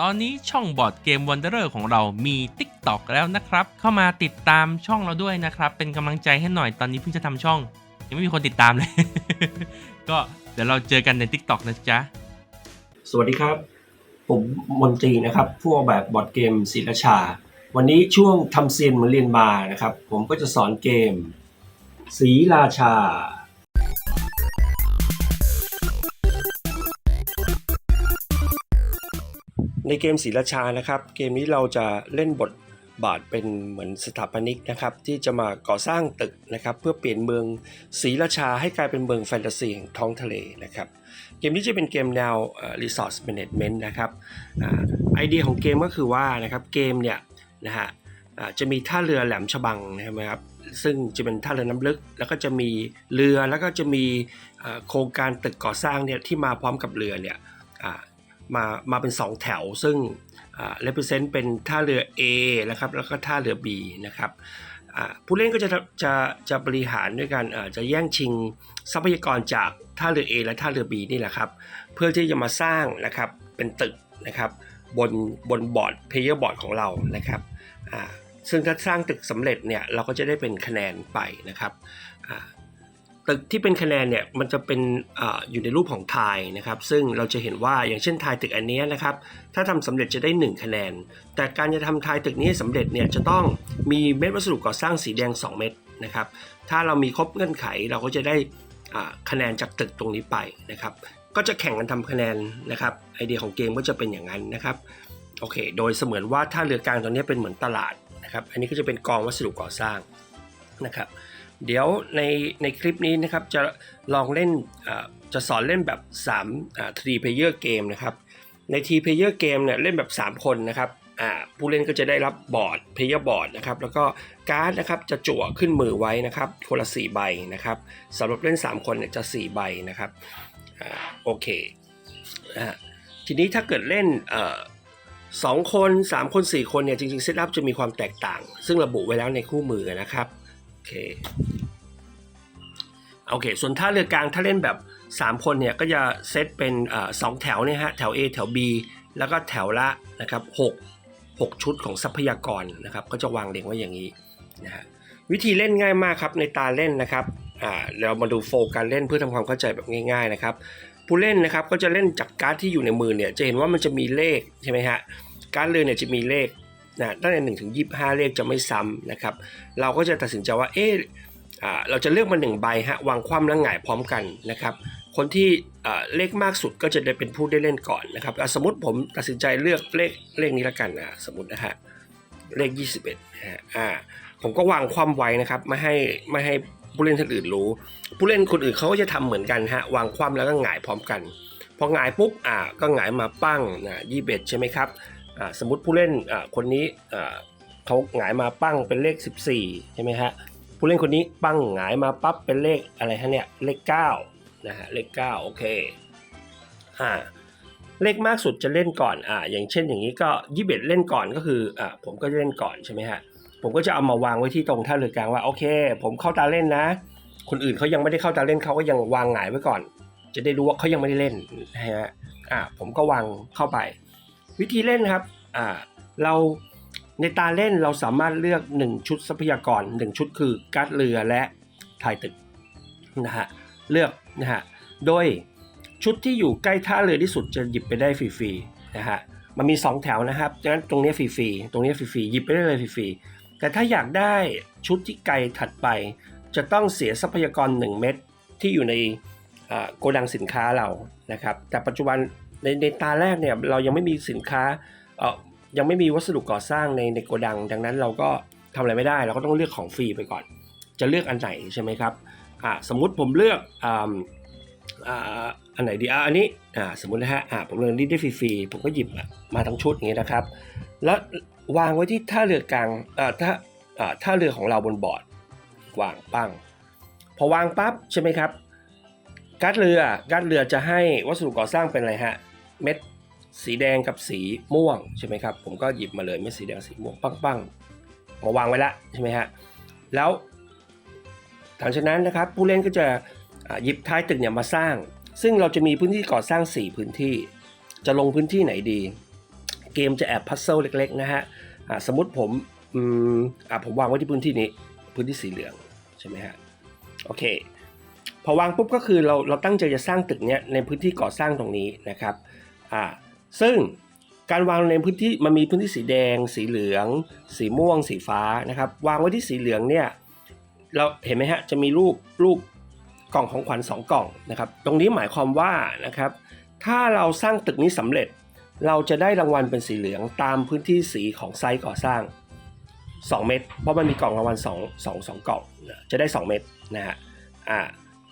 ตอนนี้ช่องบอร์ดเกมวันเดอร์ของเรามี TikTok แล้วนะครับ เข้ามาติดตามช่องเราด้วยนะครับ เป็นกำลังใจให้หน่อยตอนนี้เพิ่งจะทำช่อง ยังไม่มีคนติดตามเลย ก็เดี๋ยวเราเจอกันใน TikTok นะจ๊ะ สวัสดีครับ ผมมนตรีนะครับผู้ออกแบบบอร์ดเกมศิลชา วันนี้ช่วงทำเซียนเหมือนเรียนมานะครับ ผมก็จะสอนเกม สีราชา ในเกมศรีราชานะครับ เกมนี้เราจะเล่นบทบาทเป็นเหมือนสถาปนิกนะครับ ที่จะมาก่อสร้างตึกนะครับ เพื่อเปลี่ยนเมืองศรีราชาให้กลายเป็นเมืองแฟนตาซีแห่งท้องทะเลนะครับ เกมนี้จะเป็นเกมแนวเอ่อ resource management นะครับอไอเดียของเกมก็คือว่านะครับเกมเนี่ยนะฮะจะมีท่าเรือแหลมฉบังนะครับซึ่งจะเป็นท่าเรือน้ำลึก แล้วก็จะมีเรือแล้วก็จะมีโครงการตึกก่อสร้างเนี่ยที่มาพร้อมกับเรือเนี่ย มามาเป็น 2 แถว ซึ่ง represent เป็นท่าเรือ A นะครับแล้วก็ท่าเรือ B นะครับผู้เล่นก็จะจะจะบริหารด้วยการจะแย่งชิงทรัพยากรจากท่าเรือ A และท่าเรือ B นี่แหละครับ เพื่อที่จะมาสร้างนะครับเป็นตึกนะครับบนบนบอร์ดเพลเยอร์บอร์ดของเรานะครับซึ่งถ้าสร้างตึกสำเร็จเนี่ยเราก็จะได้เป็นคะแนนไปนะครับ ตึกที่เป็นคะแนนเนี่ยมันจะเป็นออยู่ในรูปของทายนะครับ ซึ่งเราจะเห็นว่าอย่างเช่นทายตึกอันนี้นะครับ ถ้าทำสำเร็จจะได้ 1 คะแนน แต่การจะทำทายตึกนี้ให้สำเร็จเนี่ยจะต้องมีเม็ดวัสดุก่อสร้างสีแดง 2 เม็ดนะครับ ถ้าเรามีครบเงื่อนไขเราก็จะได้คะแนนจากตึกตรงนี้ไปนะครับ ก็จะแข่งกันทำคะแนนนะครับไอเดียของเกมก็จะเป็นอย่างนั้นนะครับโอเค โดยเสมือนว่าท่าเรือกลางตรงนี้เป็นเหมือนตลาดนะครับ อันนี้ก็จะเป็นกองวัสดุก่อสร้างนะครับ เดี๋ยวในในคลิปนี้นะครับจะลองเล่นจะสอนเล่นแบบ3อ่า3 player game นะครับใน t player game เนี่ยเล่นแบบ 3 คนนะครับผู้เล่นก็จะได้รับบอร์ด player board นะครับแล้วก็การ์ดนะครับจะจั่วขึ้นมือไว้นะครับคนละ4ใบนะครับสำหรับเล่น 3 คนเนี่ยจะ 4 ใบนะครับอโอเคอทีนี้ถ้าเกิดเล่นเอ่อสองคน 3 คน 4 คนเนี่ยจริงๆเซตอัพจะมีความแตกต่าง ซึ่งระบุไว้แล้วในคู่มือนะครับ เคโอเค ส่วนท่าเรือกลางถ้าเล่นแบบ 3 คนเนี่ยก็จะเซตเป็นสองแถวเนี่ยฮะแถว A แถว B แล้วก็แถวละนะครับ6 6 ชุดของทรัพยากรนะครับก็จะวางเรียงไว้อย่างนี้นะฮะวิธีเล่นง่ายมากครับในตาเล่นนะครับอ่าเรามาดูโฟการเล่นเพื่อทำความเข้าใจแบบง่ายๆนะครับผู้เล่นนะครับก็จะเล่นจากการ์ดที่อยู่ในมือเนี่ยจะเห็นว่ามันจะมีเลขใช่ไหมฮะการ์ดเรือเนี่ยจะมีเลข นะตั้งแต่หนึ่งถึงยี่ห้าเลขจะไม่ซ้ำนะครับ เราก็จะตัดสินใจว่าเอออ่าเราจะเลือกมาหนึ่งใบฮะวางคว่ำแล้วหงายพร้อมกันนะครับคนที่เลขมากสุดก็จะได้เป็นผู้ได้เล่นก่อนนะครับสมมติผมตัดสินใจเลือกเลขเลขนี้ละกันนะสมมตินะฮะเลข 21นะฮะอ่าผมก็วางคว่ำไว้นะครับไม่ให้ไม่ให้ผู้เล่นคนอื่นรู้ ผู้เล่นคนอื่นเขาก็จะทำเหมือนกันฮะวางคว่ำแล้วก็หงายพร้อมกัน พอหงายปุ๊บอ่าก็หงายมาปั้งนะยี่สิบเอ็ดใช่ไหมครับ สมมติผู้เล่นคนนี้เขาหงายมาปั้งเป็นเลข 14 ใช่ไหมฮะ ผู้เล่นคนนี้ปั้งหงายมาปั๊บเป็นเลขอะไรฮะเนี่ย เลข9นะฮะ เลข9โอเคอ่าเลขมากสุดจะเล่นก่อนอ่าอย่างเช่นอย่างนี้ก็ยี่สิบเอ็ดเล่นก่อนก็คืออ่าผมก็เล่นก่อนใช่ไหมฮะ ผมก็จะเอามาวางไว้ที่ตรงท่าเรือกลางว่าโอเค ผมเข้าตาเล่นนะ คนอื่นเขายังไม่ได้เข้าตาเล่นเขาก็ยังวางหงายไว้ก่อน จะได้รู้ว่าเขายังไม่ได้เล่นนะฮะอ่าผมก็วางเข้าไป วิธีเล่นครับอ่าเราในตาเล่นเราสามารถเลือก 1 ชุดทรัพยากร 1 ชุดคือการ์ดเรือและถ่ายตึกนะฮะเลือกนะฮะโดยชุดที่อยู่ใกล้ท่าเรือที่สุดจะหยิบไปได้ฟรีๆนะฮะมันมี 2 แถวนะครับดังนั้นตรงนี้ฟรีๆตรงนี้ฟรีๆหยิบไปได้เลยฟรีๆแต่ถ้าอยากได้ชุดที่ไกลถัดไป จะต้องเสียทรัพยากร 1 เม็ดที่อยู่ในโกดังสินค้าเรานะครับ แต่ปัจจุบัน ในในตาแรกเนี่ยเรายังไม่มีสินค้าเอ่อยังไม่มีวัสดุก่อสร้างในในโกดัง ดังนั้นเราก็ทำอะไรไม่ได้ เราก็ต้องเลือกของฟรีไปก่อน จะเลือกอันไหนใช่ไหมครับอ่าสมมุติผมเลือกอ่าอ่าอันไหนดีอ่าอันนี้อ่าสมมุตินะฮะอ่าผมเลือกนี้ได้ฟรีๆผมก็หยิบมาทั้งชุดอย่างนี้นะครับ แล้ววางไว้ที่ท่าเรือกลางอ่าท่าอ่าท่าเรือของเราบนบอร์ดวางปั้งพอวางปั๊บใช่ไหมครับการ์ดเรือการ์ดเรือจะให้วัสดุก่อสร้างเป็นอะไรฮะ เม็ดสีแดงกับสีม่วงใช่ไหมครับผมก็หยิบมาเลยเม็ดสีแดงสีม่วงปั้งปั้งมาวางไว้ละใช่ไหมฮะแล้วหลังจากนั้นนะครับผู้เล่นก็จะหยิบท้ายตึกเนี่ยมาสร้าง ซึ่งเราจะมีพื้นที่ก่อสร้าง 4 พื้นที่ จะลงพื้นที่ไหนดี เกมจะแอบพัซเซิลเล็กๆนะฮะสมมติผมอืมอ่าผมวางไว้ที่พื้นที่นี้พื้นที่สีเหลืองใช่ไหมฮะโอเคพอวางปุ๊บก็คือเราเราตั้งใจจะสร้างตึกเนี้ยในพื้นที่ก่อสร้างตรงนี้นะครับ อ่าซึ่งการวางในพื้นที่มันมีพื้นที่สีแดง สีเหลือง สีม่วง สีฟ้านะครับ วางไว้ที่สีเหลืองเนี่ยเราเห็นไหมฮะจะมีรูปรูปกล่องของขวัญสองกล่องนะครับ ตรงนี้หมายความว่านะครับ ถ้าเราสร้างตึกนี้สำเร็จ เราจะได้รางวัลเป็นสีเหลืองตามพื้นที่สีของไซต์ก่อสร้าง 2 เม็ดเพราะมันมีกล่องรางวัล2 2 2กล่องจะได้ 2 เม็ดนะฮะอ่า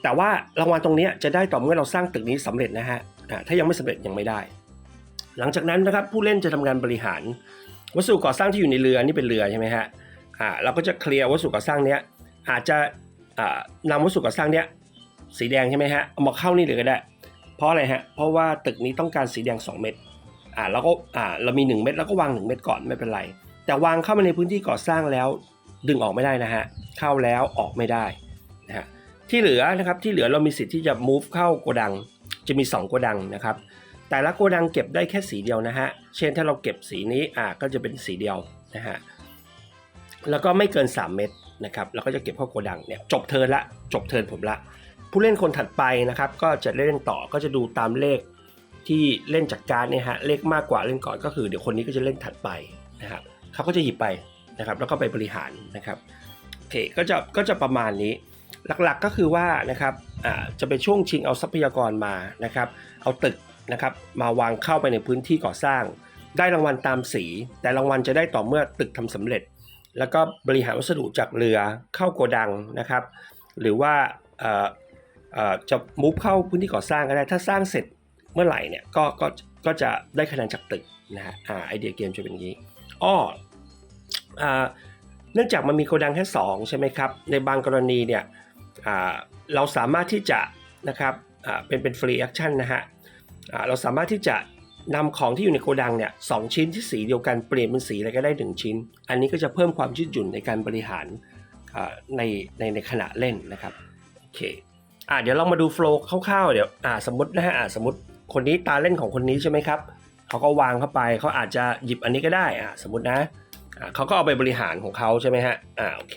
แต่ว่ารางวัลตรงนี้จะได้ต่อเมื่อเราสร้างตึกนี้สำเร็จนะฮะ ถ้ายังไม่สำเร็จยังไม่ได้ หลังจากนั้นนะครับผู้เล่นจะทำการบริหาร วัสดุก่อสร้างที่อยู่ในเรือนี่เป็นเรือใช่ไหมฮะอ่าเราก็จะเคลียร์วัสดุก่อสร้างเนี้ยอาจจะอ่านำวัสดุก่อสร้างเนี้ยสีแดงใช่ไหมฮะเอามาเข้านี่เลยก็ได้ เพราะอะไรฮะเพราะว่าตึกนี้ต้องการสีแดง 2 เม็ดอ่าแล้วก็อ่าเรามี 1 เม็ดแล้วก็วาง 1 เม็ดก่อนไม่เป็นไร แต่วางเข้ามาในพื้นที่ก่อสร้างแล้วดึงออกไม่ได้นะฮะเข้าแล้วออกไม่ได้นะฮะที่เหลือนะครับที่เหลือเรามีสิทธิ์ที่จะ move เข้าโกดัง จะมี 2 โกดังนะครับ แต่ละโกดังเก็บได้แค่สีเดียวนะฮะ เช่นถ้าเราเก็บสีนี้อ่าก็จะเป็นสีเดียวนะฮะ แล้วก็ไม่เกิน 3 เม็ดนะครับ แล้วก็จะเก็บเข้าโกดังเนี่ยจบเทิร์นละ จบเทิร์นผมละ ผู้เล่นคนถัดไปนะครับ ก็จะเล่นต่อ ก็จะดูตามเลขที่เล่นจากการเนี่ยฮะ เลขมากกว่าเล่นก่อนก็คือเดี๋ยวคนนี้ก็จะเล่นถัดไปนะครับเขาก็จะหยิบไปนะครับ แล้วก็ไปบริหารนะครับโอเค ก็จะก็จะประมาณนี้ หลักๆก็คือว่านะครับ จะเป็นช่วงชิงเอาทรัพยากรมานะครับ เอาตึกนะครับมาวางเข้าไปในพื้นที่ก่อสร้าง ได้รางวัลตามสี แต่รางวัลจะได้ต่อเมื่อตึกทำสำเร็จ แล้วก็บริหารวัสดุจากเรือเข้าโกดังนะครับ หรือว่าจะมุฟเข้าพื้นที่ก่อสร้างก็ได้ ถ้าสร้างเสร็จเมื่อไหร่เนี่ยก็ก็ก็จะได้คะแนนจากตึกนะฮะอ่าไอเดียเกมจะเป็นอย่างนี้อ้อเนื่องจากมันมีโกดังแค่2ใช่ไหมครับ ในบางกรณีเนี่ย เราสามารถที่จะนะครับเป็นเป็นฟรีแอคชั่นนะฮะเราสามารถที่จะนำของที่อยู่ในโกดังเนี่ยสองชิ้นที่สีเดียวกันเปลี่ยนเป็นสีอะไรก็ได้ 1 ชิ้น อันนี้ก็จะเพิ่มความยืดหยุ่นในการบริหารในในในขณะเล่นนะครับโอเคอ่าเดี๋ยวเรามาดูโฟล์คร่าวๆเดี๋ยวอ่าสมมตินะฮะอ่าสมมติคนนี้ตาเล่นของคนนี้ใช่ไหมครับเขาก็วางเข้าไปเขาอาจจะหยิบอันนี้ก็ได้อ่าสมมตินะอ่าเขาก็เอาไปบริหารของเขาใช่ไหมฮะอ่าโอเค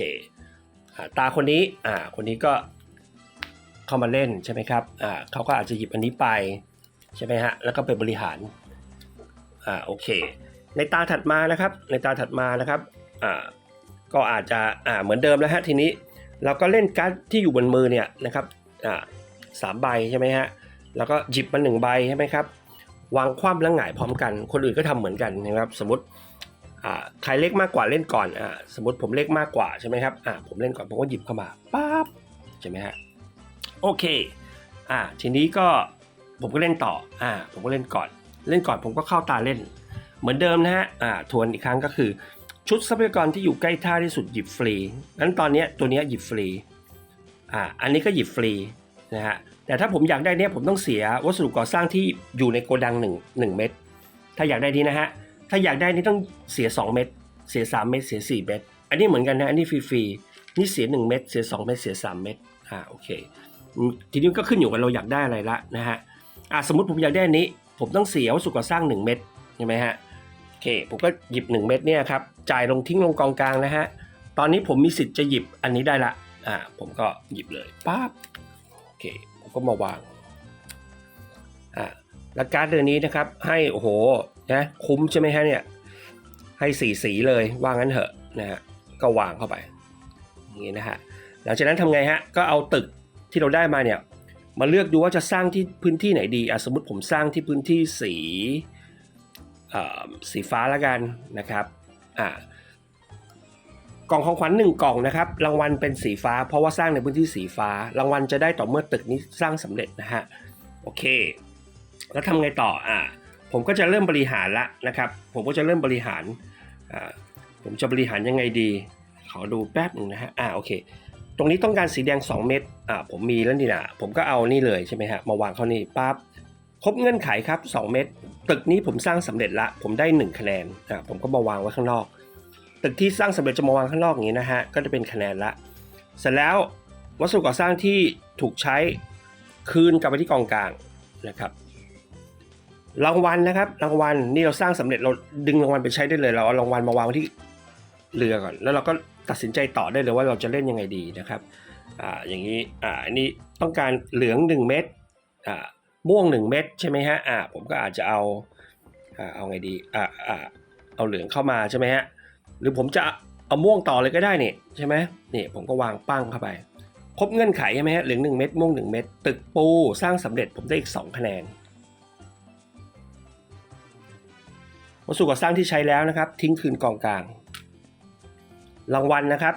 อ่าตาคนนี้อ่าคนนี้ก็ เข้ามาเล่นใช่ไหมครับอ่าเขาก็อาจจะหยิบอันนี้ไปใช่ไหมฮะแล้วก็ไปบริหารอ่าโอเค ในตาถัดมานะครับ ในตาถัดมานะครับอ่าก็อาจจะอ่าเหมือนเดิมแล้วฮะทีนี้เราก็เล่นการ์ดที่อยู่บนมือเนี่ยนะครับอ่าสามใบใช่ไหมฮะแล้วก็หยิบมาหนึ่งใบใช่ไหมครับวางคว่ำแล้วหงายพร้อมกัน คนอื่นก็ทำเหมือนกันนะครับ สมมติอ่าใครเลขมากกว่าเล่นก่อนอ่าสมมติผมเลขมากกว่าใช่ไหมครับอ่าผมเล่นก่อนผมก็หยิบเข้ามาปั๊บใช่ไหมฮะ โอเคอ่าทีนี้ก็ผมก็เล่นต่ออ่าผมก็เล่นก่อน เล่นก่อนผมก็เข้าตาเล่น เหมือนเดิมนะฮะอ่าทวนอีกครั้งก็คือ ชุดทรัพยากรที่อยู่ใกล้ท่าที่สุดหยิบฟรีงั้นตอนนี้ตัวนี้หยิบฟรีอ่าอันนี้ก็หยิบฟรีนะฮะแต่ถ้าผมอยากได้เนี้ยผมต้องเสียวัสดุก่อสร้างที่อยู่ในโกดัง1 1เม็ดถ้าอยากได้นี้นะฮะถ้าอยากได้นี้ต้องเสีย 2 เม็ดเสีย 3 เม็ดเสีย 4 เม็ดอันนี้เหมือนกันนะอันนี้ฟรีๆนี่เสีย 1 เม็ดเสีย 2 เม็ดเสีย 3 เม็ดอ่าโอเค ทีนี้ก็ขึ้นอยู่กับเราอยากได้อะไรละนะฮะอ่าสมมติผมอยากได้อนนี้ ผมต้องเสียวัสดุก่อสร้าง 1 เม็ดใช่ไหมฮะโอเคผมก็หยิบ 1 เม็ดเนี่ยครับจ่ายลงทิ้งลงกองกลางนะฮะตอนนี้ผมมีสิทธิ์จะหยิบอันนี้ได้ละอ่าผมก็หยิบเลยปั๊บโอเคผมก็มาวางอ่าแล้วการ์ดเดือนนี้นะครับให้โอ้โหนะคุ้มใช่ไหมฮะเนี่ยให้สีสีเลยว่างั้นเถอะนะฮะก็วางเข้าไปอย่างนี้นะฮะหลังจากนั้นทำไงฮะก็เอาตึก ที่เราได้มาเนี่ยมาเลือกดูว่าจะสร้างที่พื้นที่ไหนดีอะสมมติผมสร้างที่พื้นที่สีสีฟ้าล้วกันนะครับอ่ากล่องของขวัญหนึ่งกล่องนะครับ รางวัลเป็นสีฟ้า เพราะว่าสร้างในพื้นที่สีฟ้า รางวัลจะได้ต่อเมื่อตึกนี้สร้างสำเร็จนะฮะโอเค แล้วทำไงต่ออ่าผมก็จะเริ่มบริหารละนะครับ ผมก็จะเริ่มบริหารอ่าผมจะบริหารยังไงดี ขอดูแป๊บหนึ่งนะฮะอ่าโอเค ตรงนี้ต้องการสีแดง 2 เม็ดอ่าผมมีแล้วนี่นะผมก็เอานี่เลยใช่ไหมฮะมาวางเข้านี่ปั๊บครบเงื่อนไขครับ 2 เม็ดตึกนี้ผมสร้างสำเร็จละ ผมได้ 1 คะแนนอ่าผมก็มาวางไว้ข้างนอก ตึกที่สร้างสำเร็จจะมาวางข้างนอกอย่างนี้นะฮะก็จะเป็นคะแนนละ เสร็จแล้ววัสดุก่อสร้างที่ถูกใช้คืนกลับไปที่กองกลางนะครับรางวัลนะครับรางวัลนี่เราสร้างสำเร็จเราดึงรางวัลไปใช้ได้เลย เราเอารางวัลมาวางไว้ที่เรือก่อน แล้วเราก็ ตัดสินใจต่อได้เลยว่าเราจะเล่นยังไงดีนะครับอ่าอย่างนี้อ่าอันนี้ต้องการเหลือง 1 เม็ดอ่าม่วง 1 เม็ดใช่ไหมฮะอ่าผมก็อาจจะเอาอ่าเอาไงดีอ่าอ่าเอาเหลืองเข้ามาใช่ไหมฮะหรือผมจะเอาม่วงต่อเลยก็ได้นี่ใช่ไหมนี่ผมก็วางปั้งเข้าไป ครบเงื่อนไขใช่ไหมฮะเหลืองหนึ่งเม็ดม่วงหนึ่งเม็ดตึกปูสร้างสำเร็จผมได้อีก 2 คะแนนวัสดุก่อสร้างที่ใช้แล้วนะครับ ทิ้งคืนกองกลาง รางวัลนะครับ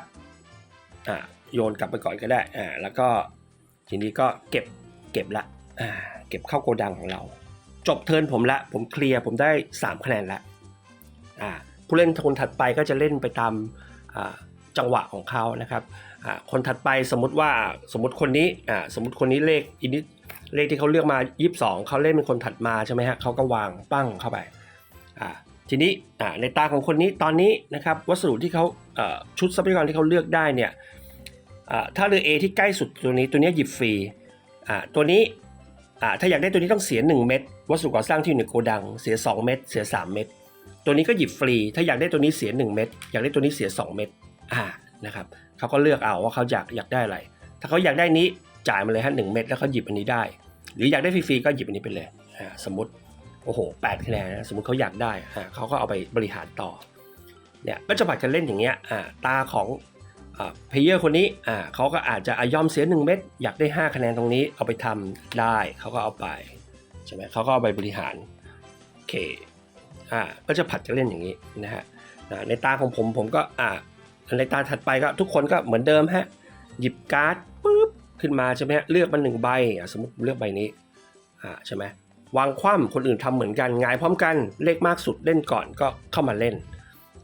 อ่าโยนกลับไปก่อนก็ได้อ่าแล้วก็ทีนี้ก็เก็บเก็บละอ่าเก็บเข้าโกดังของเรา จบเทิร์นผมละ ผมเคลียร์ผมได้ 3 คะแนนละอ่าผู้เล่นคนถัดไปก็จะเล่นไปตามอ่าจังหวะของเขานะครับอ่าคนถัดไปสมมติว่าสมมติคนนี้อ่าสมมติคนนี้เลขอินิเลขที่เขาเลือกมา 22เขาเล่นเป็นคนถัดมาใช่ไหมฮะเขาก็วางปั้งเข้าไปอ่าทีนี้อ่าในตาของคนนี้ตอนนี้นะครับวัสดุที่เขา ชุดทรัพยากรที่เขาเลือกได้เนี่ยถ้าเรือ A ที่ใกล้สุดตัวนี้ตัวนี้หยิบฟรีตัวนี้ถ้าอยากได้ตัวนี้ต้องเสีย 1 เม็ดวัสดุก่อสร้างที่อยู่ในโกดัง เสีย 2 เม็ดเสีย 3 เม็ดตัวนี้ก็หยิบฟรี ถ้าอยากได้ตัวนี้เสีย 1 เม็ดอยากได้ตัวนี้เสีย 2 เม็ดอ่านะครับเขาก็เลือกเอาว่าเขาอยากอยากได้อะไร ถ้าเขาอยากได้นี้จ่ายมาเลยฮะหนึ่งเม็ดแล้วเขาหยิบอันนี้ได้ หรืออยากได้ฟรีๆก็หยิบอันนี้ไปเลยอ่าสมมติโอ้โหแปดคะแนนนะสมมติเขาอยากได้อ่าเขาก็เอาไปบริหารต่อ เนี่ยก็จะผัดกันเล่นอย่างเงี้ยตาของเพลเยอร์คนนี้เขาก็อาจจะอายอมเสีย 1 เม็ดอยากได้ 5 คะแนนตรงนี้เอาไปทำได้เขาก็เอาไปใช่ไหมเขาก็เอาไปบริหารโอเคอ่าก็จะผัดกันเล่นอย่างนี้นะฮะในตาของผมผมก็อ่าในตาถัดไปก็ทุกคนก็เหมือนเดิมฮะหยิบการ์ดปุ๊บขึ้นมาใช่ไหมฮะเลือกมาหนึ่งใบสมมติเลือกใบนี้อ่าใช่ไหมวางคว่ำคนอื่นทำเหมือนกันงายพร้อมกันเลขมากสุดเล่นก่อนก็เข้ามาเล่น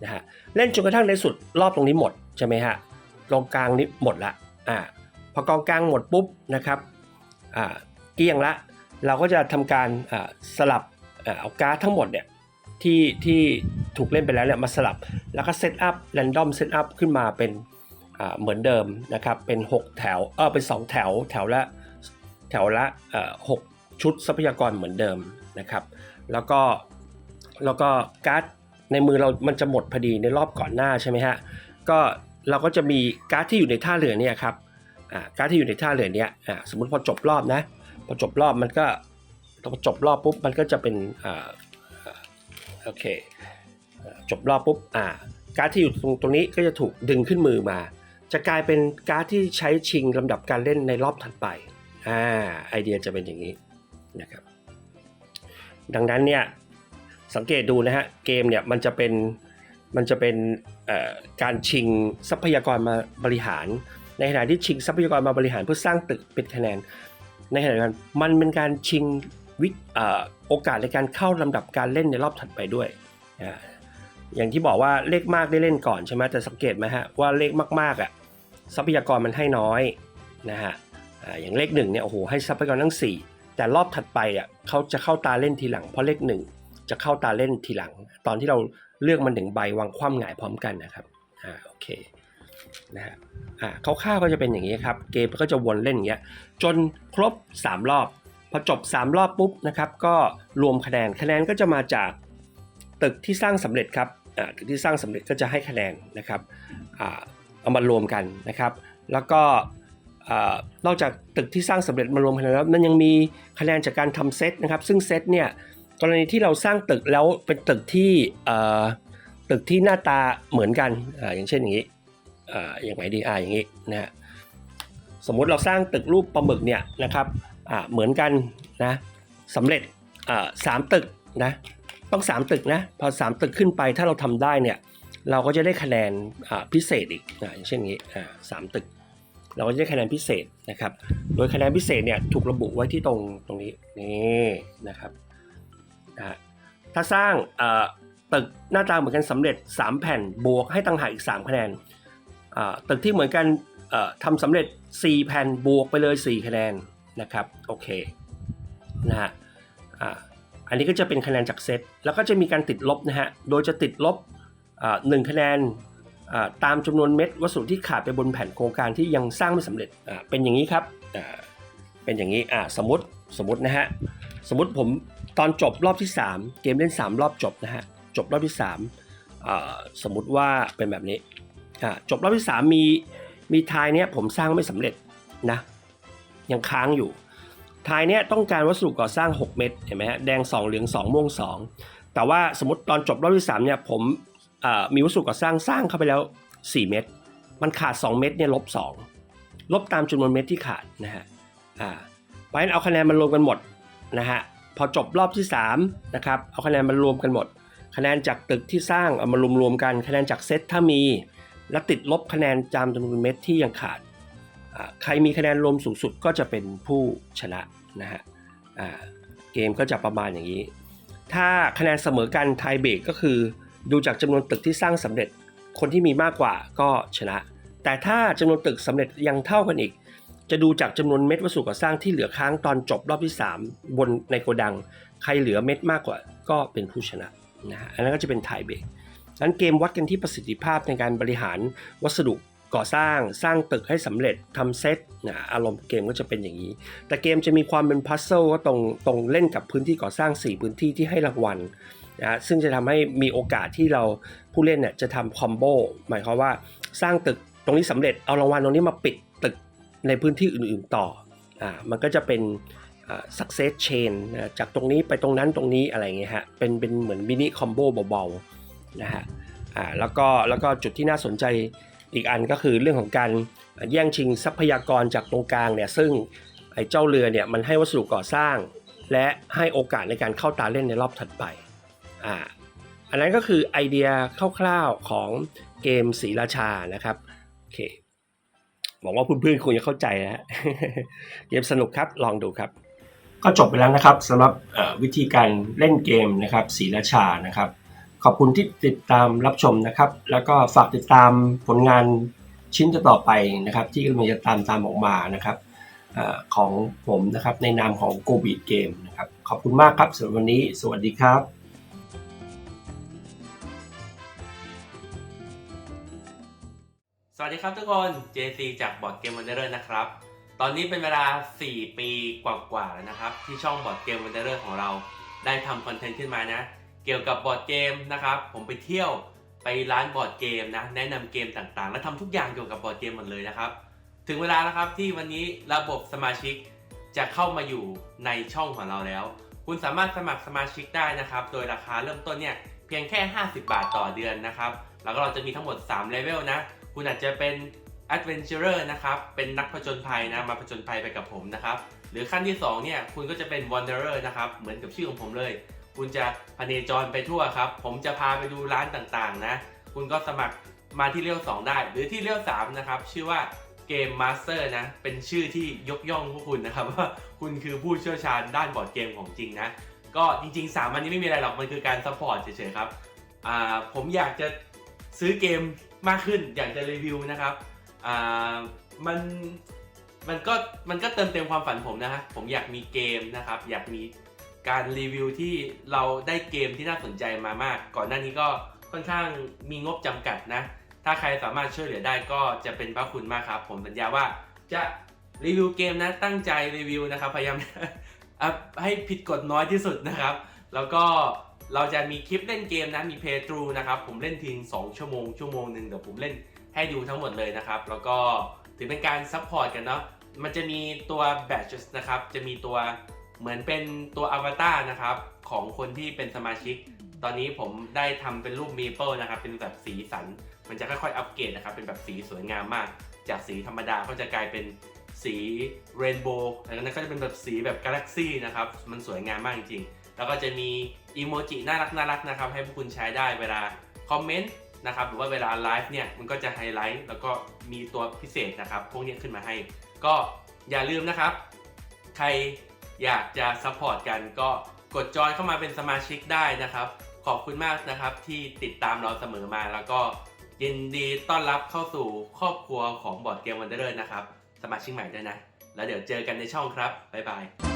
นะฮะเล่นจนกระทั่งในสุดรอบตรงนี้หมดใช่ไหมฮะกองกลางนี้หมดละอ่าพอกองกลางหมดปุ๊บนะครับอ่าเกี้ยงละ เราก็จะทำการอ่าสลับอ่าเอาการ์ดทั้งหมดเนี่ยที่ที่ถูกเล่นไปแล้วเนี่ยมาสลับแล้วก็เซตอัพแรนดอมเซตอัพขึ้นมาเป็นอ่าเหมือนเดิมนะครับเป็น 6 แถวเออเป็น 2 แถวแถวละแถวละอ่อหกชุดทรัพยากรเหมือนเดิมนะครับ แล้วก็แล้วก็การ์ด ในมือเรามันจะหมดพอดีในรอบก่อนหน้าใช่ไหมฮะก็เราก็จะมีการ์ดที่อยู่ในท่าเรือเนี่ยครับอ่าการ์ดที่อยู่ในท่าเรือเนี่ยอ่าสมมติพอจบรอบนะพอจบรอบมันก็พอจบรอบปุ๊บมันก็จะเป็นอ่าโอเคจบรอบปุ๊บอ่าการ์ดที่อยู่ตรงตรงนี้ก็จะถูกดึงขึ้นมือมา จะกลายเป็นการ์ดที่ใช้ชิงลำดับการเล่นในรอบถัดไปอ่าไอเดียจะเป็นอย่างนี้นะครับดังนั้นเนี่ย สังเกตดูนะฮะเกมเนี่ยมันจะเป็นมันจะเป็นการชิงทรัพยากรมาบริหาร ในขณะที่ชิงทรัพยากรมาบริหารเพื่อสร้างตึกเป็นคะแนน ในขณะเดียวกันมันเป็นการชิงวิโอกาสในการเข้าลำดับการเล่นในรอบถัดไปด้วย อย่างที่บอกว่าเลขมากได้เล่นก่อนใช่ไหมแต่สังเกตไหมฮะว่าเลขมากๆอะทรัพยากรมันให้น้อยนะฮะอ่าอย่างเลขหนึ่งเนี่ยโอ้โหให้ทรัพยากรทั้ง 4 แต่รอบถัดไปอะเขาจะเข้าตาเล่นทีหลังเพราะเลขหนึ่ง จะเข้าตาเล่นทีหลัง ตอนที่เราเลือกมันหนึ่งใบวางคว่ำหงายพร้อมกันนะครับอ่าโอเคนะฮะอ่าคร่าวๆก็จะเป็นอย่างนี้ครับเกมก็จะวนเล่นอย่างเงี้ยจนครบ 3 รอบ พอจบ 3 รอบปุ๊บนะครับก็รวมคะแนนคะแนนก็จะมาจากตึกที่สร้างสำเร็จครับอ่าตึกที่สร้างสำเร็จก็จะให้คะแนนนะครับอ่าเอามารวมกันนะครับ แล้วก็อ่านอกจากตึกที่สร้างสำเร็จมารวมคะแนนแล้วมันยังมีคะแนนจากการทำเซตนะครับ ซึ่งเซตเนี่ย กรณีที่เราสร้างตึกแล้วเป็นตึกที่ตึกที่หน้าตาเหมือนกันออย่างเช่นอย่างนี้อ่าอย่างไรดีอ่าอย่างนี้นะฮะสมมุติเราสร้างตึกรูปปลาหมึกเนี่ยนะครับเหมือนกันนะสำเร็จสามตึกนะต้อง 3 ตึกนะพอ 3 ตึกขึ้นไปถ้าเราทำได้เนี่ยเราก็จะได้คะแนนพิเศษอีกออย่างเช่นนี้สามตึก เราก็จะได้คะแนนพิเศษนะครับ โดยคะแนนพิเศษเนี่ยถูกระบุไว้ที่ตรงตรงนี้นี่นะครับ นะฮะถ้าสร้างตึกหน้าตาเหมือนกันสำเร็จ 3 แผ่นบวกให้ต่างหากอีก 3 คะแนนตึกที่เหมือนกันเอ่อทำสำเร็จ 4 แผ่นบวกไปเลย 4 คะแนนนะครับโอเคนะฮะอันนี้ก็จะเป็นคะแนนจากเซตแล้วก็จะมีการติดลบนะฮะโดยจะติดลบหนึ่งคะแนนตามจำนวนเม็ดวัสดุที่ขาดไปบนแผ่นโครงการที่ยังสร้างไม่สำเร็จเป็นอย่างนี้ครับเป็นอย่างนี้สมมติสมมตินะฮะสมมติผม ตอนจบรอบที่ 3 เกมเล่น 3 รอบจบนะฮะ จบรอบที่3สมมุติว่าเป็นแบบนี้ จบรอบที่ 3 มีมีทายเนี้ยผมสร้างไม่สำเร็จนะ ยังค้างอยู่ ทายเนี้ยต้องการวัสดุก่อสร้าง 6 เม็ดเห็นไหมฮะ แดง 2 เหลือง 2 ม่วง 2 แต่ว่าสมมติตอนจบรอบที่3เนี่ยผมมีวัสดุก่อสร้างสร้างเข้าไปแล้ว 4 เม็ด มันขาด 2 เม็ดเนี่ยลบ 2 ลบตามจำนวนเม็ดที่ขาดนะฮะ อ่า เพราะฉะนั้นเอาคะแนนมารวมกันหมดนะฮะ พอจบรอบที่3นะครับเอาคะแนนมารวมกันหมด คะแนนจากตึกที่สร้างเอามารวมๆกัน คะแนนจากเซตถ้ามี แล้วติดลบคะแนนจำจำนวนเม็ดที่ยังขาด ใครมีคะแนนรวมสูงสุดก็จะเป็นผู้ชนะนะฮะเกมก็จะประมาณอย่างนี้ ถ้าคะแนนเสมอกันไทยเบรกก็คือดูจากจำนวนตึกที่สร้างสำเร็จคนที่มีมากกว่าก็ชนะ แต่ถ้าจำนวนตึกสำเร็จยังเท่ากันอีก จะดูจากจำนวนเม็ดวัสดุก่อสร้างที่เหลือค้างตอนจบรอบที่ 3 บนในโกดัง ใครเหลือเม็ดมากกว่าก็เป็นผู้ชนะนะฮะอันนั้นก็จะเป็นไทยเบรกนั้นเกมวัดกันที่ประสิทธิภาพในการบริหารวัสดุก่อสร้างสร้างตึกให้สำเร็จทำเซตนะอารมณ์เกมก็จะเป็นอย่างนี้ แต่เกมจะมีความเป็นพัซเซิลก็ตรงตรงเล่นกับพื้นที่ก่อสร้าง 4 พื้นที่ที่ให้รางวัลนะฮะซึ่งจะทำให้มีโอกาสที่เราผู้เล่นเนี่ยจะทำคอมโบหมายความว่าสร้างตึกตรงนี้สำเร็จเอารางวัลตรงนี้มาปิด ในพื้นที่อื่นๆต่ออ่ามันก็จะเป็น success chain นะจากตรงนี้ไปตรงนั้นตรงนี้อะไรเงี้ยฮะเป็นเป็นเหมือนมินิคอมโบเบาๆนะฮะอ่าแล้วก็แล้วก็จุดที่น่าสนใจอีกอันก็คือเรื่องของการแย่งชิงทรัพยากรจากตรงกลางเนี่ยซึ่งไอ้เจ้าเรือเนี่ยมันให้วัสดุก่อสร้าง และให้โอกาสในการเข้าตาเล่นในรอบถัดไปอ่าอันนั้นก็คือไอเดียคร่าวๆของเกมสีราชานะครับโอเค หวังว่าเพื่อนๆคงจะเข้าใจนะฮะเกมสนุกครับลองดูครับ ก็จบไปแล้วนะครับสำหรับวิธีการเล่นเกมนะครับสีราชานะครับ ขอบคุณที่ติดตามรับชมนะครับ แล้วก็ฝากติดตามผลงานชิ้นต่อไปนะครับ ที่กำลังจะตามตามออกมานะครับอของผมนะครับในนามของ Go Beat Game นะครับ ขอบคุณมากครับสำหรับวันนี้ สวัสดีครับ สวัสดีครับทุกคน JC จากบอร์ดเกมวันเดอร์นะครับ ตอนนี้เป็นเวลา 4 ปีกว่าๆแล้วนะครับ ที่ช่องบอร์ดเกมวันเดอร์ของเราได้ทำคอนเทนต์ขึ้นมานะ เกี่ยวกับบอร์ดเกมนะครับ ผมไปเที่ยวไปร้านบอร์ดเกมนะ แนะนำเกมต่างๆ และทำทุกอย่างเกี่ยวกับบอร์ดเกมหมดเลยนะครับ ถึงเวลาแล้วครับที่วันนี้ระบบสมาชิกจะเข้ามาอยู่ในช่องของเราแล้ว คุณสามารถสมัครสมาชิกได้นะครับ โดยราคาเริ่มต้นเนี่ยเพียงแค่ 50 บาทต่อเดือนนะครับ แล้วก็เราจะมีทั้งหมด 3 เลเวลนะ คุณอาจจะเป็น Adventurer นะครับ เป็นนักผจญภัยนะ มาผจญภัยไปกับผมนะครับ หรือขั้นที่2เนี่ย คุณก็จะเป็น Wanderer นะครับ เหมือนกับชื่อของผมเลย คุณจะพเนจรไปทั่วครับ ผมจะพาไปดูร้านต่างๆนะ คุณก็สมัครมาที่เลเว2 ได้ หรือที่เลเว3นะครับ ชื่อว่าเกมมาสเตอร์นะ เป็นชื่อที่ยกย่องพวกคุณนะครับว่าคุณคือผู้เชี่ยวชาญด้านบอร์ดเกมของจริงนะ ก็จริงๆ3อันนี้ไม่มีอะไรหรอก มันคือการซัพพอร์ตเฉยๆครับอ่าผมอยากจะซื้อเกม มากขึ้นอยากจะรีวิวนะครับอ่ามันมันก็มันก็เติมเต็มความฝันผมนะฮะผมอยากมีเกมนะครับ อยากมีการรีวิวที่เราได้เกมที่น่าสนใจมามาก ก่อนหน้านี้ก็ค่อนข้างมีงบจำกัดนะ ถ้าใครสามารถช่วยเหลือได้ก็จะเป็นพระคุณมากครับ ผมสัญญาว่าจะรีวิวเกมนะตั้งใจรีวิวนะครับ พยายามให้ผิดกฎน้อยที่สุดนะครับ แล้วก็ เราจะมีคลิปเล่นเกมนะมีเพย์ทรูนะครับผมเล่นทิ้ง2 ชั่วโมงชั่วโมงหนึ่งเดี๋ยวผมเล่นให้ดูทั้งหมดเลยนะครับ แล้วก็ถือเป็นการซัพพอร์ตกันเนาะมันจะมีตัว badges นะครับ จะมีตัวเหมือนเป็นตัวอวตารนะครับ ของคนที่เป็นสมาชิก ตอนนี้ผมได้ทำเป็นรูปมีเปิลนะครับ เป็นแบบสีสัน มันจะค่อยๆ อัปเกรดนะครับ เป็นแบบสีสวยงามมาก จากสีธรรมดาก็จะกลายเป็นสีเรนโบว์แล้วนั้นก็จะเป็นแบบสีแบบกาแล็กซี่นะครับ มันสวยงามมากจริงๆ แล้วก็จะมีอีโมจิน่ารักน่ารักนะครับให้พวกคุณใช้ได้เวลาคอมเมนต์นะครับหรือว่าเวลาไลฟ์เนี่ยมันก็จะไฮไลท์แล้วก็มีตัวพิเศษนะครับพวกนี้ขึ้นมาให้ ก็อย่าลืมนะครับ ใครอยากจะซัพพอร์ตกันก็กดจอยเข้ามาเป็นสมาชิกได้นะครับ ขอบคุณมากนะครับที่ติดตามเราเสมอมา แล้วก็ยินดีต้อนรับเข้าสู่ครอบครัวของบอร์ดเกมวันเดอร์นะครับ สมาชิกใหม่ด้วยนะ แล้วเดี๋ยวเจอกันในช่องครับ บ๊ายบาย